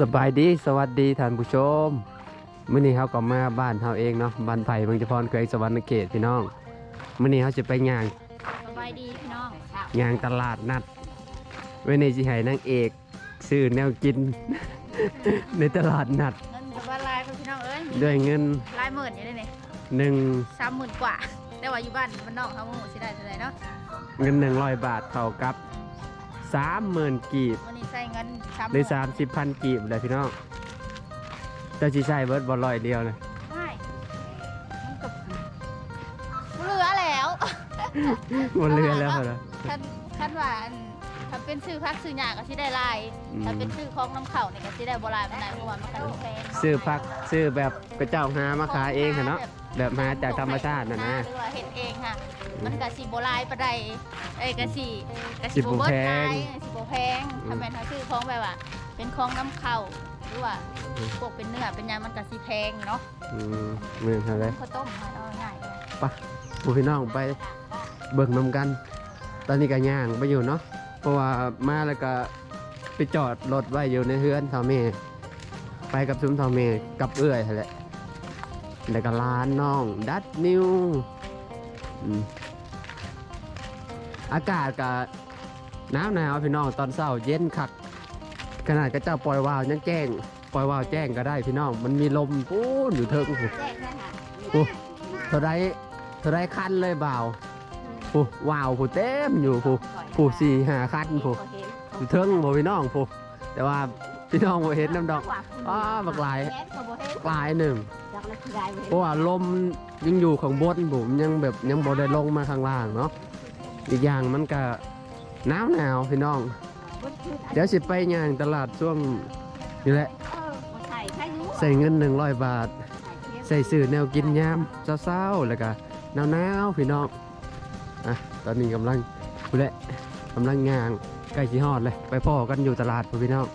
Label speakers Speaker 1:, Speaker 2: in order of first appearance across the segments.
Speaker 1: สบายดีสวัสดีท่านผู้ชมมื้อนี้เขาก็มาบ้านเฮาเองเนาะบ้านไผ่เมืองจพรแขวงสวรรณเขตพี่น้องมื้อนี้เขาจะไปย่าง
Speaker 2: สบายดีพี่น้อง
Speaker 1: ย่างตลาดนัดไว้ในสิให้นางเอกซื้อแนวกิน ในตลาดนัด
Speaker 2: เงินจะว่าลายพี่น้องเอ้ย
Speaker 1: ด้วยเงิน
Speaker 2: ลายหมื่นอยู่ได้เนี่ย
Speaker 1: หนึ่ง
Speaker 2: สามหมื่นกว่าแต่ว่าอยู่บ้านมันนอกเขาโมโหสิได้เท่าไหร่เนาะ
Speaker 1: เงินหนึ่งร้อยบาทเท่ากับ สามหมื่นกีบ
Speaker 2: วันนี้ใส่เงินสาม
Speaker 1: หรือสามสิบพันกีบเลยพี่น้องเจ้าจีใช่เบิร์ดบอลลอยเดียวเลย
Speaker 2: ใช่มันกับเหลือแล้ว
Speaker 1: บนเรือแล้วเหรอ
Speaker 2: คันคันว่าอันถ้าเป็นชื่อพักชื่อหยาก็สิได้ลาย
Speaker 1: อืม
Speaker 2: ถ้าเป็นชื่อของน้ำเข่าเนี่ยก็สิได้โบราณมันไหนเพราะว่ามันกันแพง
Speaker 1: ซื้อพักซื้อแบบกระเจ้าหามาขายเองค่ะเนาะแบบ หาจากธรรมชาติน่ะนะ
Speaker 2: หรือว่าเห็ดเองค่ะ มันกะสีโบราณปะไดเอ้ยกะสีกะ
Speaker 1: สิ
Speaker 2: สี
Speaker 1: บ
Speaker 2: โบ
Speaker 1: บ่
Speaker 2: เบิร์
Speaker 1: แพ
Speaker 2: ด
Speaker 1: ง
Speaker 2: ไายสีโบแพงทำไมเขาชื่อของแบบว่า เป็นของน้ำเข่าหรือว่า
Speaker 1: อืม
Speaker 2: พวกเป็นเนื้อเป็นยางมันกะสีแพงเนาะ
Speaker 1: อืมเหมือนอะไร
Speaker 2: ข้าวต้มค่ะเอาง่ายเลย
Speaker 1: ผู้พี่น้องไปเบิ่งนำกัน ตอนนี้ก็ย่างไปอยู่เนาะเพราะว่ามาแล้วก็ไปจอดรถไว้อยู่ในเฮือนเท่าเมไปกับซุ้มเท่าเมกับเอื้อยนั่นแหละ แล้วก็ร้านน้องดัดนิวอืมอากาศก็หนาวหนาวๆพี่น้องตอนเช้าเย็นคัก ขนาดกระเจ้าปล่อยวาวยังแจ้งปล่อยวาวแจ้งก็ได้พี่น้อง มันมีลมปูนอยู่เทิงหู
Speaker 2: แจ้งได้ค่ะ
Speaker 1: โอ้เท่าไรเท่าไรคันเลยบ่าวผู้ว้าวผู้เต็มอยู่ผู้ผู้สี่ห้าคันผู้อยู่เทิงบ่พี่น้องผู้แต่ว่าพี่น้องบ่เห็นน้ำดอกอ้าบักหลาย
Speaker 2: แก๊สกับโบเฮ็ด
Speaker 1: บักหลายหนึ่ง
Speaker 2: จากละที ได้เว้ย
Speaker 1: เพราะว่าลมยังอยู่ข้างบนผมยังแบบยังบ่ได้ลงมาข้างล่างเนาะอีกอย่างมันก็หนาวหนาวๆพี่น้อง เดี๋ยวสิไปย่างตลาดช่วงนี่แหละ
Speaker 2: ใส่ใส่ยู
Speaker 1: ใส่เงิน100บาท ใส่สื่อแนวกินยามเศร้าๆแล้วก็หนาวๆพี่น้องอะตอนนี้กำลังพูดแหละกำลังงางใกล้ชิฮอดเลย ไปพ่อกันอยู่ตลาดพ่อพี่น้อง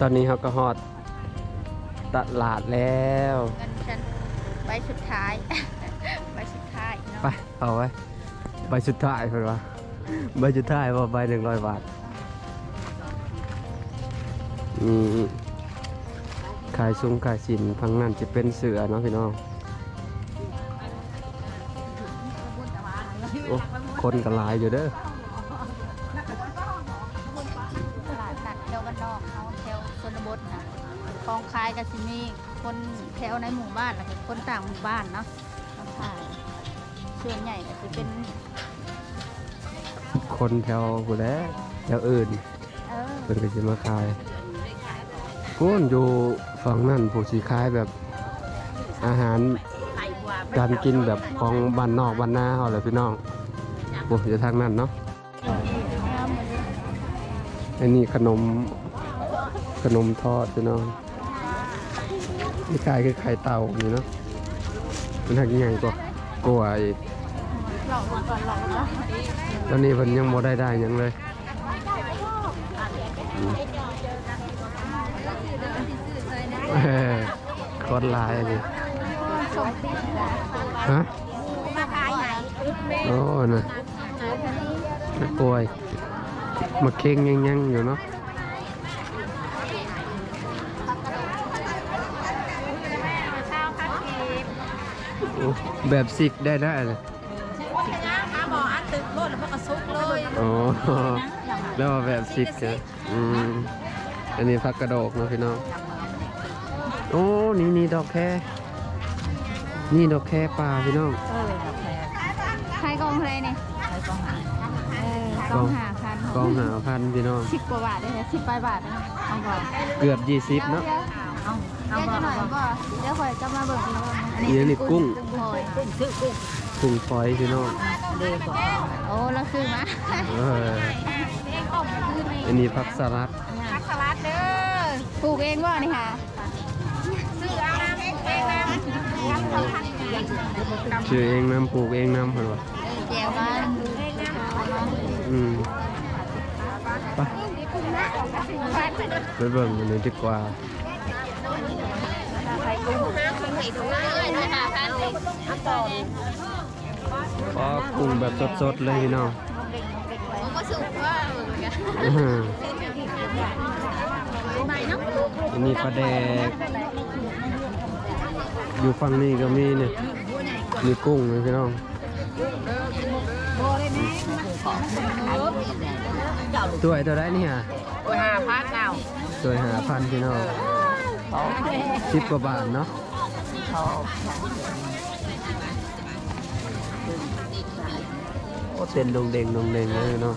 Speaker 1: ตอนนี้เขาก็ฮอด ตลาดแล้ว
Speaker 2: เงินฉันใบสุดท้าย ใบสุดท้ายเนาะ
Speaker 1: ไปเอาไว้ใบสุดท้ายเพื่อนว่าใบสุดท้ายว่าใบหนึ่งร้อยบาทอืมขายซุ้มขายสินพังนั่นจะเป็นเสือเนาะพี่น้องโอ้คนก็หลายอยู่เด้อ
Speaker 2: คลองคายกับซิมีคนแถวในหมู่บ้านแล้วก็คนต่างหมู่บ้านเนาะมาขายส่วนใหญ่ก็จะเป็น
Speaker 1: คนแถวผู้แลแถวอื่น
Speaker 2: เออ
Speaker 1: เพิ่นก็สิมาขายพูนอยู่ฝั่งนั่นผู้สิขายแบบอาหารการกินแบบของบ้านนอกบ้านนาเฮาแหละพี่น้องโอ้อยู่ทางนั้นเนาะอันนี้ขนมขนมทอดพี่น้อง นี่ขายคือไข่เต่าอยู่เนาะมันหักใหญ่กว่ากลัวอีก
Speaker 2: หลอกมาก่อนหลอกมา
Speaker 1: ตอนนี้เพิ่นยังบ่ได้ได้หยังเลยเอ้ยโคตรลายเลยฮะ
Speaker 2: มาขายไหน
Speaker 1: โอ้น่ะกลัวอีกมาเค้งยังยังๆอยู่เนาะ แบบสิกได้ได้เลย
Speaker 2: หาหมออันตึกโลดแล้วพวกกระซุกเลย
Speaker 1: อ๋อแล้วว่าแบบสิบเจ้ะอืมอันนี้ผักกระโดกเนาะพี่น้อง โอ้ นี่นี่ดอกแค่ นี่ดอกแค่ปลาพี่น้อง
Speaker 2: ใครกองอะไรเนี่ยเออกองหาพัน
Speaker 1: กองหาพันพี่น้อง
Speaker 2: สิบกว่าบาทเลยนะสิบปลายบาทเลยนะเอาบ่
Speaker 1: เกือบยี่สิบเนาะ
Speaker 2: เอาเอาบ่หน่อยบ่เดี๋ยวคอยจะมาเบิกอีกรอบนึง
Speaker 1: อันนี้กุ้ง
Speaker 2: โอ้ย
Speaker 1: กุ้งฝอยพี่น้อง
Speaker 2: โอ้เราซื้อมา
Speaker 1: เอออันนี้ผักสลัด
Speaker 2: ผักสลัดเด้อปลูกเองบ่านี่ค่ะซื้อเอาน้ำเองเองน้ำ
Speaker 1: ชื่อเองน้ำปลูกเองน้ำเพิ่นว่า
Speaker 2: แจวมัน
Speaker 1: อืมไปไปเบิ่งอันนี้ดีกว่า
Speaker 2: ไปกุ้งไข่ถุงเลยนะคะพันเลยเอาต่อ
Speaker 1: อ๋อกุ้งแบบสดๆเลยพี่น้อง
Speaker 2: ผมก็สุกว่าแพกัน
Speaker 1: อื้อหือ
Speaker 2: ใบเนาะ
Speaker 1: อันนี้ปลาแดก อยู่ฝั่งนี้ก็มีเนี่ยมีกุ้งนะพี่น้องตัวไอ้ตัวได้นี่ฮะ
Speaker 3: โอ้ยห้าพันเอา
Speaker 1: ตัวหาพันพี่น้อง สิบกว่าบาทเนาะโอ้เต้นดงเด้งดงเด้งเลยเนาะ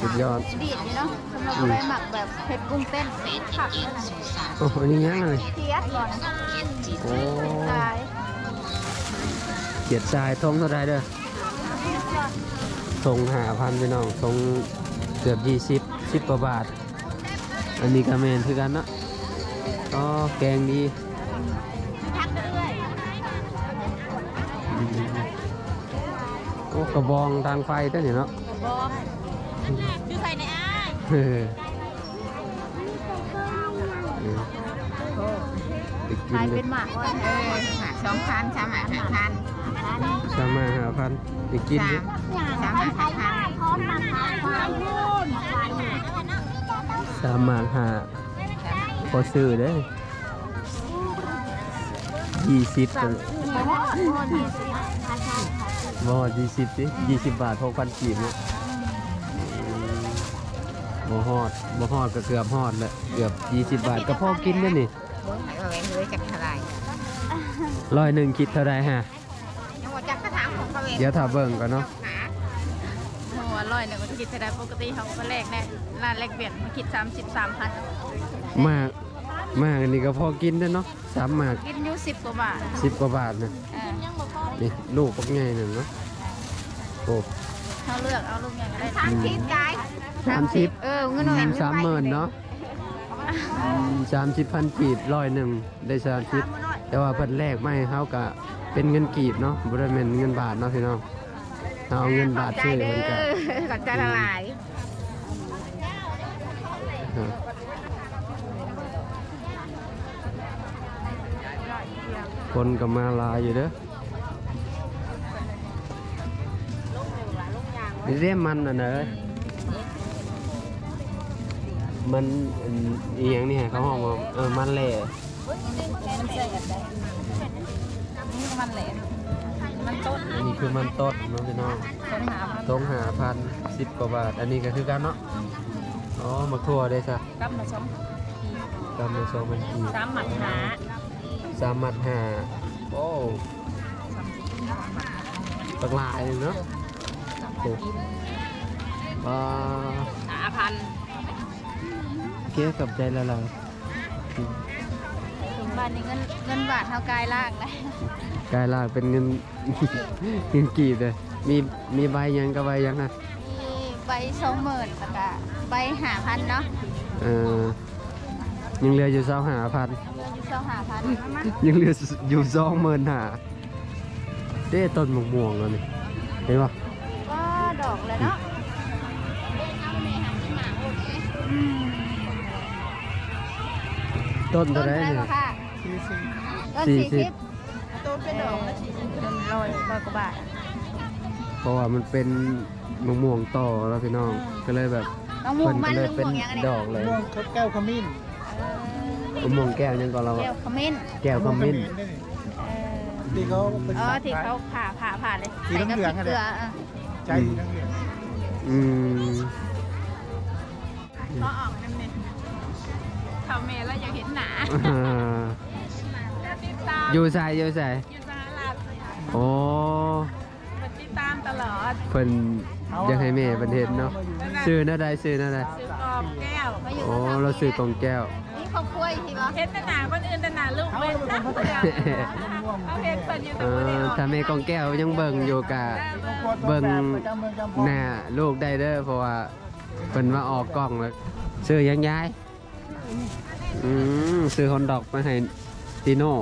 Speaker 1: สุดยอด
Speaker 2: ดีดนี่เนาะสำหรับอะไรหมักแบบเผ็ดกุ้งเต้นเผ็ดผักนี่นะ
Speaker 1: โอ้อันนี้ยังเลย
Speaker 2: เทียสก่อน
Speaker 1: โอ้
Speaker 2: ตาย
Speaker 1: เกียดทรายทงเท่าไรเด้อทงหาพันพี่น้องทงเกือบยี่สิบสิบกว่าบาท อันนี้ก็แมนคือกันเนาะ ก็แกงดี
Speaker 2: ทักเรื่อย
Speaker 1: อืมโอ้กระบองทางไฟตัวนี้เนาะ
Speaker 2: บอมคือใส่ในอ้าย
Speaker 1: เออไปกิน
Speaker 2: ขาย
Speaker 1: เล
Speaker 2: เป็
Speaker 1: ย
Speaker 2: นหมากว่า
Speaker 3: เออหาสองพันสามหาห้าพัน
Speaker 1: สามมาหาพันไปกินดิ
Speaker 3: สามหาห้าพัน
Speaker 2: พร้อมมาขายความรุ่น
Speaker 1: สามมาหาพ อซื้อเด้ยี่สิบกัน
Speaker 2: หมอหมอดีสิ
Speaker 1: บ่ยี่สิบดิยี่สิบบาทหกพันกีบเนี่ยบ่ฮอดบ่ฮอดก็เกือบฮอดแหละเกือบยี่สิบบาทก็พอกินได้นี่
Speaker 3: เบิ้งเอ้ยเฮ้ยจักเท่าไหร
Speaker 1: ร้อยหนึ่งคิดเท่าไรฮะ
Speaker 3: ยังว่าจักกระถางของเขาเอง
Speaker 1: เดี๋ยวถ้าเบิ่งก่อนเนาะ
Speaker 3: หา
Speaker 2: หัวลอยหนึ่งก็คิดได้ปกติเขาก็แลกแน่ร้านแลกเปลี่ยนมาคิดสามสิบสามพัน
Speaker 1: มาก มากอันนี้ก็พอกินได้เนาะสามหมาก
Speaker 2: กินอยู่สิบกว่าบาท
Speaker 1: สิบกว่าบาทนะ
Speaker 2: เออ
Speaker 1: นี่ลูกปักใหญ่หนึ่งเนาะโอ้
Speaker 2: เขาเลือกเอาลูกใหญ่ก็ได้
Speaker 3: ทางทิศกาย
Speaker 1: สามสิบ
Speaker 2: เออเงินหน่อย
Speaker 1: สามหมื่นเนาะสามสิบพันกีบร้อยหนึ่งได้สามสิบแต่ว่าเพิ่นแรกไม่เขากะเป็นเงินกีบเนาะบริเวณเงินบาทเนาะพี่น้องเอาเงินบาทซื้อ
Speaker 3: เด้
Speaker 1: เพิ่นกะ
Speaker 3: อขอบใจละลาย
Speaker 1: คนก็มาหลายอยู่เด้อนี่เรียกมันอะเนอะมันอันอีหยังนี่ฮะเขาบอกว่าเออมันแหล่
Speaker 2: มันใส่กันได้นี่ก็มันแหลมมันต้น
Speaker 1: อันนี้คือมันต้นเนาะพี่น้อง
Speaker 2: ต้นหาพัน
Speaker 1: ต้องหาพันสิบกว่าบาท อันนี้ก็คือกันเนาะอ๋อมาทั่วได้ซะ
Speaker 2: กับมาชม
Speaker 1: กำในโซมันกี
Speaker 2: สามหมัดหา
Speaker 1: สามมัดหาโอ้ตักหลายเลยเนาะโอ้ว้า
Speaker 2: หาพัน
Speaker 1: เกี่ยวกับใจละลาย
Speaker 2: ถึงบ้านนี้เงินเงินบาทเท่ากายล่างเลย
Speaker 1: กลายลากเป็นเงินเงินกีบเลยมีมีใบยังกับใบยังอะ
Speaker 2: มีใบสองหมื่นแล้วก็ใบหาพันเนาะ
Speaker 1: เออ ยังเหลืออยู่สองหาพัน
Speaker 2: เงินอยู่สองหาพันมา
Speaker 1: ยังเหลืออยู่สองหมื่นหาเด้ต้นมะม่วงแล้วนี่เห็นปะ
Speaker 2: ก็ดอกเลยเนาะอืม
Speaker 1: ต้น
Speaker 2: ต้
Speaker 1: เท่านไร
Speaker 2: เท่าไหร่
Speaker 1: เนี่ย
Speaker 2: บ่ค่ะต้น
Speaker 1: สี่
Speaker 2: สี่
Speaker 1: สิ
Speaker 2: สิ
Speaker 1: บ
Speaker 2: บ ต้นเป็นดอกแล้วสี่สิบต้นร้อยร้อยกว่าบาท
Speaker 1: เพราะว่ามันเป็นมะม่วงต่อแล้วพี่น้องก็เลยแบบ
Speaker 2: น้องม่ว
Speaker 1: เพิ่
Speaker 2: ง
Speaker 1: น
Speaker 2: มั
Speaker 1: ก็
Speaker 2: น
Speaker 1: เล
Speaker 2: ลู
Speaker 1: ย
Speaker 2: ก
Speaker 1: เป็น
Speaker 2: ม่วงยังไง
Speaker 1: ดอกเลย
Speaker 4: ม่วงแก้วขมิ้น
Speaker 1: มะม่วงแก้วยังก่อนเรา
Speaker 2: เออ
Speaker 1: อะ
Speaker 2: แก้วขมิ้น
Speaker 1: แก้วขมิ้น
Speaker 4: นี่
Speaker 2: เออ
Speaker 4: ที่เขาเป็น
Speaker 2: อ๋อ
Speaker 4: สัตว์
Speaker 2: ที่
Speaker 4: ขาย
Speaker 2: เขาผ่าผ่าผ่าเลย
Speaker 4: สี
Speaker 2: ใส่กับ
Speaker 4: เหลื
Speaker 2: พ
Speaker 4: อ
Speaker 2: ริ
Speaker 4: ง
Speaker 2: ก
Speaker 4: ๆอะ
Speaker 2: เกลืออะ
Speaker 4: ใจสีทั้งเหลือง
Speaker 1: อืม
Speaker 2: ก็ออกนั่นเลยทำเมแล้วอยากเห็นหนา
Speaker 1: อ่า
Speaker 2: ติดตาม
Speaker 1: อยู่ใส่อยู่ใส่
Speaker 2: อยู่สหรัฐ
Speaker 1: โอ้
Speaker 2: ติดตามตลอด
Speaker 1: เพิ่น อยังให้แม่เพิ่นเห็นเนาะซื้อหน้าใดซื้อหน้าใด
Speaker 2: ซื้อกรอบแก้วมาอยู่
Speaker 1: โอ้เราซื้อกล่องแก้ว
Speaker 2: นี่เขากล้วยใช่ปะเห็นแต่หนาคนอื่นแต่หนาลูกเป็นจักเดียวเขาเห็นเพิ่นอยู่
Speaker 1: เอ
Speaker 2: แต่คนเดี
Speaker 1: อ
Speaker 2: ยว
Speaker 1: ถ้าแม่กล่องแก้วยังเบิ่งอยู่กะเบิ่ง
Speaker 4: ประจำเมืองจำพอง
Speaker 1: หน้าลูกได้เด้อเพราะว่าเพิ่นมาออกกล้องแล้วซื้อยังยายอืมซื้อฮอนดอกมาให้ติโน่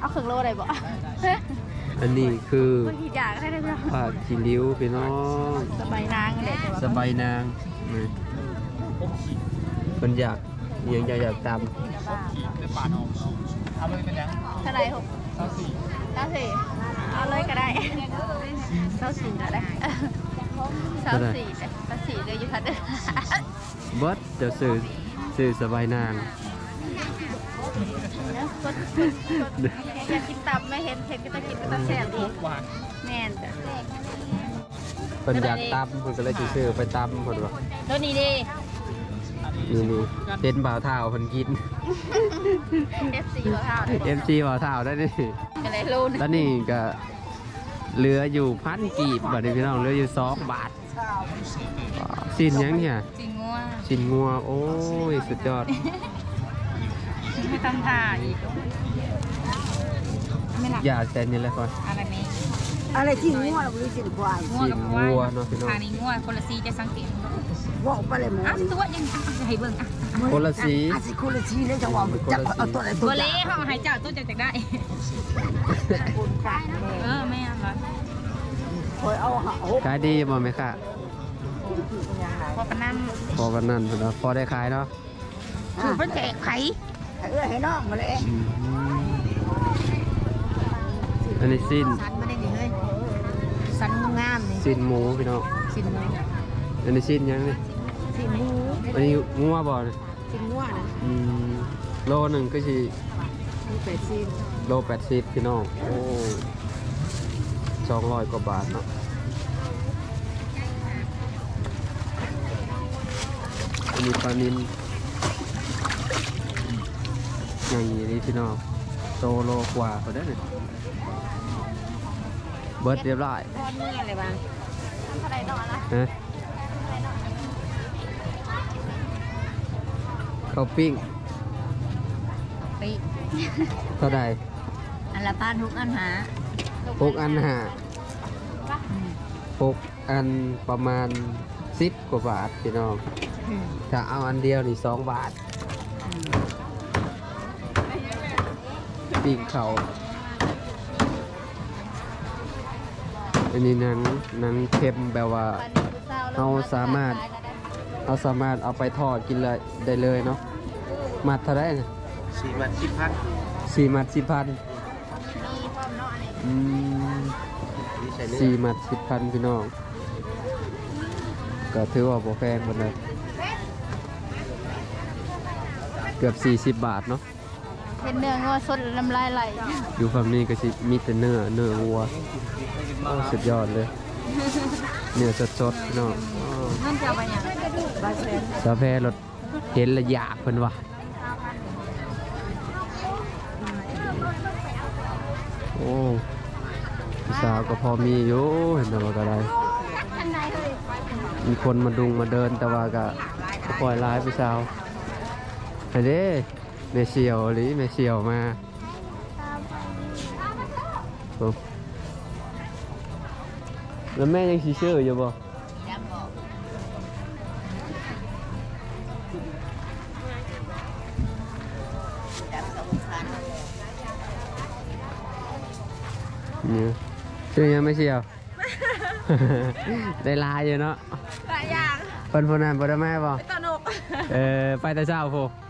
Speaker 2: เอาขึงโลได้บ่
Speaker 1: อันนี้คือ
Speaker 2: มันกี่อย่างได้ไหมจ๊ะ
Speaker 1: ผ้าขี้ริ้วพี่น้อง
Speaker 2: สบายนางเลย
Speaker 1: สบายนางนี่เพิ่นอยากอิหยังอยากอยากตาม
Speaker 4: เอาเลยเป็นยัง
Speaker 2: เท่าไหร่หก
Speaker 4: เก้าสี่
Speaker 2: เก้าสี่เอาเอาเลยก็ได้เศร้าสี่ก็ได้เศร้าสี่เศร้าสี่เลยอยู่ทันเด้อ
Speaker 1: เบิดจะซื้อซื้อสบายนาง
Speaker 2: นะกดกดกด อยากกินตับไม่เห็นเห็นก็จะกินก็จะแซ่บดีแม่นจ้ะ
Speaker 1: เพิ่นอยากตำเพิ่นก็เลยสิซื้อไปตำเพิ่นว่า
Speaker 2: ตัวนี้ดิ
Speaker 1: นี่นี่เห็นบ่าวเท้าเพิ่นกิน
Speaker 2: FC หัวข้าวได้
Speaker 1: MC บ่าวเท้าได้นี่
Speaker 2: อะไรรู้นะ
Speaker 1: แล้วนี่ก็เหลืออยู่พันกีบบัดนี้พี่น้องเหลืออยู่สองบาทสินยังเนี่ย
Speaker 2: จริงงัว
Speaker 1: สินงัวโอ้ยสุดยอด
Speaker 2: ไม่ทำท่าอีกไม่หลับ
Speaker 1: อย่าแซนนี่เลยก่อน
Speaker 2: อะไรนี้
Speaker 5: อะไรที่งัวเราไม่สินควาย
Speaker 2: งัวกับควาย
Speaker 1: งัวเนาะพี่น้อง
Speaker 2: ทางนี้งัวคนละสีจะสังเกต
Speaker 5: บอกไปเลยหมอ
Speaker 2: อะ
Speaker 5: นี่
Speaker 2: ตัวยังให้เบิ่งอะ
Speaker 1: คนละสี
Speaker 5: อาสิคนละสีเลยจังหวะมันจับเอาตัวไหนตั
Speaker 2: ตัววเล่เขาให้เจ้าตัวจะจักได้เออแม่เหรอ
Speaker 5: คอยเอาหาหก
Speaker 1: ขายดีบ่ไหมค่ะ
Speaker 2: พอปนั่น
Speaker 1: พอกันนั่นเพิ่นว่าพอได้ขายเนาะ
Speaker 2: คือเพิ่นแจกไข่
Speaker 5: เออให้น้องมาเลย
Speaker 1: อืมอันนี้สิ้น
Speaker 2: สันมาได้นี่เฮ้ยสันงามนี่
Speaker 1: สิ้นหมูพี่น้อง
Speaker 2: สินหมู
Speaker 1: อันนี้สิ้นยังนี่
Speaker 2: สินหมู
Speaker 1: อันนี้งัวบ่เนี่ย
Speaker 2: สินงัวนะ
Speaker 1: อืมโลหนึ่งก็สิ
Speaker 2: มีเป็ดสิน
Speaker 1: โลแปดสิบพี่น้องโอ้สองร้อยกว่าบาทเนาะอันนี้ปลานิน อย่างนี้นี่พี่น้องโตโลกว่าเขาได้เลยเบิร์ดเรียบร้อย
Speaker 2: ทอดเนื้ออะไรบ้างเท่าไหร่ดอกละ
Speaker 1: ฮะข้าวปิ้ง
Speaker 2: ปี
Speaker 1: เท่าใด
Speaker 2: อันละพันทุกอันหา
Speaker 1: หกอันหาหกอันประมาณสิบกว่าบาทพี่น้องถ้าเอาอันเดียวนี่สองบาท ปิ้งเขาอันนี้หนังหนังเค็มแบบว่าเราสามารถเราสามารถเอาไปทอดกินเลยได้เลยเนาะมัดเท่าไหรนะ
Speaker 4: สี่วันสิบพัน
Speaker 1: สี่มัดสิบพัน
Speaker 2: มีความเนาะอันนี้
Speaker 1: อืม
Speaker 4: นี่ใส่เนื้อ
Speaker 1: สี่มัดสิบพันพี่น้องก็ถือว่าบ่แพงหมดเลย เกือบ 40 บาทเนาะ
Speaker 2: เป็นเนื้องัวสดน้ำลายไหล
Speaker 1: อยู่ฝั่งนี้ก็สิมีแต่เนื้อเนื้อวัวโอ้สุดยอดเลย เนื้อสดๆพี่น้องอ้อ
Speaker 2: นั่นจะเอาไปยังบาเซน
Speaker 1: สาแพรถเห็นและอยากเพิ่นว่าโอ้พี่สาวก็พอมีอยู่เห็นแต่ว่าก็ได้
Speaker 2: ทันใดเลย
Speaker 1: มีคนมาดุงมาเดินแต่ว่าก็ปล่อยร้ายพี่สาวไอ้เด้ เมเชียวหรือเมเชียวมาโอ้แล้วแม่ยังชีชื่ออยู่บ่เนี่ยชื่อยังไม่เชียว ได้ลายอยู่เนาะ
Speaker 2: หลายอย่าง
Speaker 1: เพิ่นพนันบ่ได้แม่บ่
Speaker 2: ตนก
Speaker 1: เออไปแต่เช้าพู
Speaker 2: ก็ไป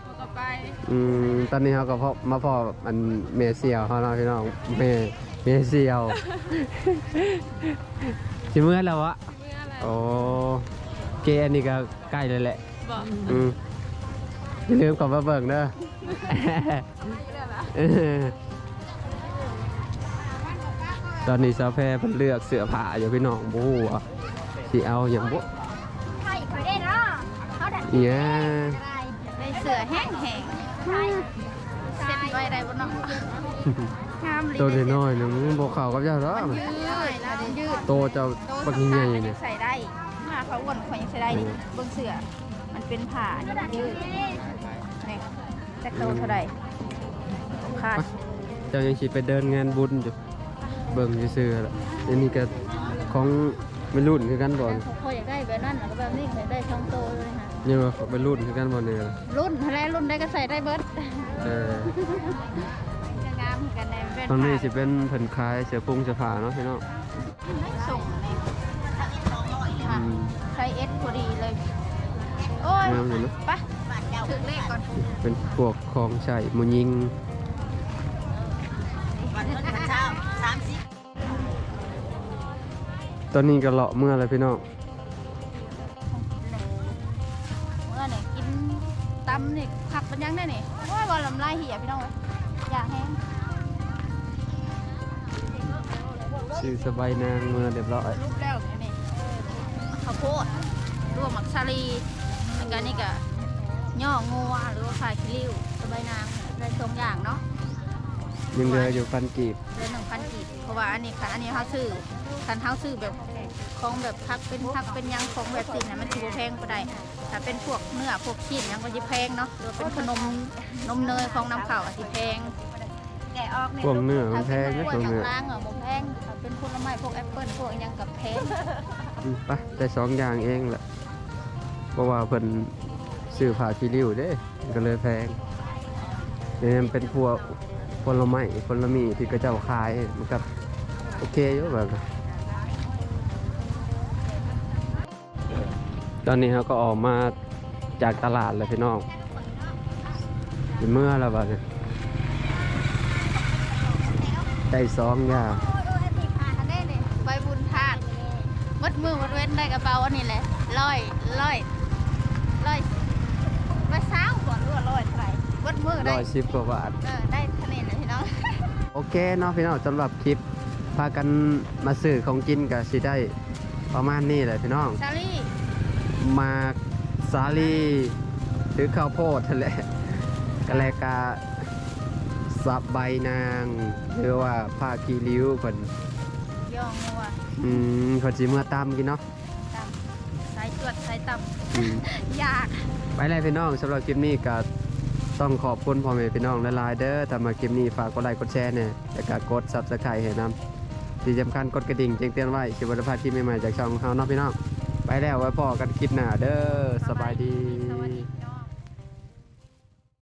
Speaker 1: อืมตอนนี้เขาก็พอมาพอมันเมเซียวเขาเนาะพี่น้องเมเมเซียวสิเมื่อแล้ววะ
Speaker 2: เมื่ออะไร
Speaker 1: โอ้เกอันนี้ก็ใกล้เลยแหละ
Speaker 2: บอก
Speaker 1: อืมอย่าลืมกลับมาเบิ่งเด้อเออตอนนี้สาวแพรเพิ่นเลือกเสื้อผ้าอยู่พี่น้องบ่ฮู้ว่าสิเอาหยังบ่
Speaker 2: ใช่ไปได้เนาะเขาได้
Speaker 1: เนี่ย
Speaker 2: ได้เสือแห้งแห้งใช่ เซ็ตไว้ได้บนน้องงามเลย
Speaker 1: ตัวน้อยๆนึงบ่เข้ากับเจ้าหรอก
Speaker 2: ยืดนะยืด
Speaker 1: โตเจ้าบักใหญ่ๆเนี่ย
Speaker 2: ใส่ได้มาเขาอ้วนเขายังใส่ได้ดิเบิ่งเสือมันเป็นผ้าอันนี้มันยืดนี่แจ็คโตเท่าไหร่คาด
Speaker 1: เจ้ายังสิไปเดินงานบุญอยู่เบิ่งซื่อๆล่ะอันนี้ก็ของไม่รุ่นคือกันบ่
Speaker 2: เขาเขาอยากได้แบบนั้น ยค่ะ
Speaker 1: ยังว่าไม่รุ่นคือกันบ่เนี่ยล่ะ
Speaker 2: รุ่นอะไรรุ่นได้ก็ใส่ได้เบิร์ด
Speaker 1: เออ
Speaker 2: จะงามเหมือนกันในเป็น
Speaker 1: ตอนนี้สิเป็นเพิ่นขายเสื้อพุงเสื้อผ้าเนาะพี่น้อง
Speaker 2: ส่งเลย
Speaker 1: อืม
Speaker 2: ใช้เอสพอดีเลย โอ้ย
Speaker 1: งามอยู่เนอะ
Speaker 2: ไปถึงเลขก่อน
Speaker 1: เป็นพวกของใช้หมูยิง
Speaker 5: วันเช้าสามสิบ
Speaker 1: ตอนนี้ก็เลาะเมื่อเลยพี่น้อง
Speaker 2: ตำนี่ผักเป็นยังได้นี่ว่าบอลลำลายเหี่ยพี่น้องเว้ยอยากแห้ง
Speaker 1: ชื่อสบายนางเมื่อเรียบร้อย
Speaker 2: รูปแล้วนี่นี่ข้าวโพดรวมหมักซาลีแล้วก็นี่ก็ย่องัวหรือว่าขายคิริวสบายนางได้สองอย่างเนาะ
Speaker 1: ยังเหลืออยู่พันกีบ
Speaker 2: เดือนหนึ่งพันกีบเพราะว่าอันนี้คันอันนี้เขาซื้อคันเขาซื้อแบบ ของแบบพักเป็นพักเป็นหยังของแบบสิ่งนั้นมันถือว่าแพงก็ได้ถ้าเป็นพวกเนื้อพวกชิ้นหยังก็จะแพงเนาะหรือว่าเป็นขนมนมเนยของน้ำเข่าอาจจะแพง
Speaker 3: แกะออกเนี่ย
Speaker 1: พวกเนื้อมั
Speaker 2: ถ้าน
Speaker 1: แพ
Speaker 2: เป็น
Speaker 1: ง
Speaker 2: พ
Speaker 1: นะ
Speaker 2: วก
Speaker 1: พวก
Speaker 2: อย่าง
Speaker 1: เนื้อ
Speaker 2: ล่างอะบ่แพงถ้าเป็นผลไม้พวกแอปเปิ้ลพวกหยังกับแพง
Speaker 1: อืมไปได้สองอย่างเองแหละเพราะว่าเพิ่นซื้อผ้าคีริ้วเด้ก็เลยแพงนี่มันเป็นพวกผลไม้ผลไม้ที่กระเจ้าขายมันก็โอเคอยู่แบบ อนนี้เราก็ออกมาจากตลาดแล้วพี่น้องสิเมื่อแล้วบัดนี้ได้สองอย่าง
Speaker 2: อันนี้นี่ใบบุญทานมัดมือมัดเว้นได้กระเป๋าอันนี้แหละร้อยร้อยร้อยร้อยเช้าก่อนหรือว่าร้อยเท่าไหร่มัดมือได้
Speaker 1: ร้อยสิบกว่าบาท
Speaker 2: เออได้เท่านี้นะพี่น้อง
Speaker 1: โอเคเนาะพี่น้องสำหรับคลิปพากันมาซื้อของกินกับสิได้ประมาณนี้แหละพี่น้อง
Speaker 2: ซาลี่
Speaker 1: หมากสาลีหรือข้าวโพดนั่นแหละกะแลกาสับใบนาง หรือว่าผ้ากีริ้วเพิ่น
Speaker 2: ย่องัว
Speaker 1: อืมเพิ่นสิเมื่อตามกินเนาะ
Speaker 2: ตำสายจวดสายต่
Speaker 1: อืมำ
Speaker 2: ยาก
Speaker 1: ไปเลยพี่น้องสำหรับคลิปนี้ก็ต้องขอบคุณพ่อแม่พี่น้องหลายๆเด้อถ้ามาคลิปนี้ฝากกดไลค์กดแชร์เนี่ยแล้วก็กด Subscribe ให้นำที่สำคัญกดกระดิ่งแจ้งเตือนไว้สิบ่ได้พลาดคลิปใหม่ๆจากช่องของเฮาเนาะพี่น้อง ไปแล้วไว้พอกันคลิปหน้าเด้อสบายดี